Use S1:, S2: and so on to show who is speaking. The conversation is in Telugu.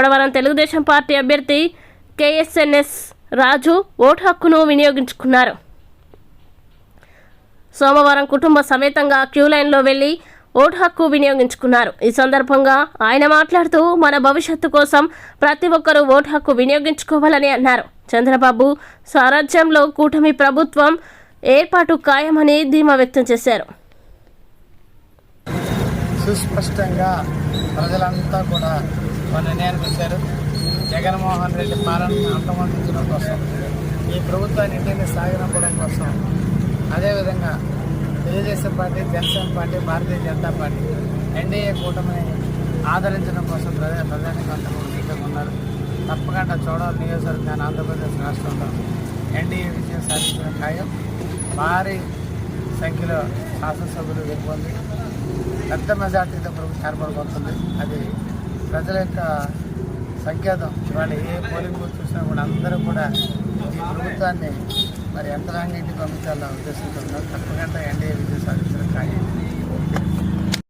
S1: గొడవరం తెలుగుదేశం పార్టీ అభ్యర్థి కేఎస్ఎన్ఎస్ రాజు ఓటు హక్కును వినియోగించుకున్నారు. సోమవారం కుటుంబ సమేతంగా క్యూ లైన్లో వెళ్ళి ఓటు హక్కు వినియోగించుకున్నారు. ఈ సందర్భంగా ఆయన మాట్లాడుతూ మన భవిష్యత్తు కోసం ప్రతి ఒక్కరూ ఓటు హక్కు వినియోగించుకోవాలని అన్నారు. చంద్రబాబు సారథ్యంలో కూటమి ప్రభుత్వం ఏర్పాటు ఖాయమని ధీమా వ్యక్తం చేశారు.
S2: సుస్పష్టంగా ప్రజలంతా కూడా మన నిర్ణయానికి వచ్చారు. జగన్మోహన్ రెడ్డి పాలనను అంతమొందించడం కోసం ఈ ప్రభుత్వాన్ని ఇంటిని సాగనంపడం కోసం. అదేవిధంగా Telugu Desam party Janasena party Bharatiya Janata party NDA కూటమిని ఆదరించడం కోసం ప్రజా ప్రజానికి అంతా కూడా సిద్ధంగా ఉన్నారు. తప్పకుండా చోడవరం నియోజకవర్గాన్ని ఆంధ్రప్రదేశ్ రాష్ట్రంలో ఎన్డీఏ విజయం సాధించడం ఖాయం. భారీ సంఖ్యలో శాసనసభ్యులు వెళ్ళిపోయింది పెద్ద మెజార్టీతో ప్రభుత్వం ఏర్పడబోతుంది అది ప్రజల యొక్క సంకేతం. ఇవాళ ఏ పోలింగ్ బూత్ చూసినా కూడా అందరూ కూడా ఈ ప్రభుత్వాన్ని మరి యంత్రాంగ ఇంటికి పంపించాలన్న ఉద్దేశంతో ఉన్నారు. తప్పకుండా ఎన్డీఏ విజయసాగర్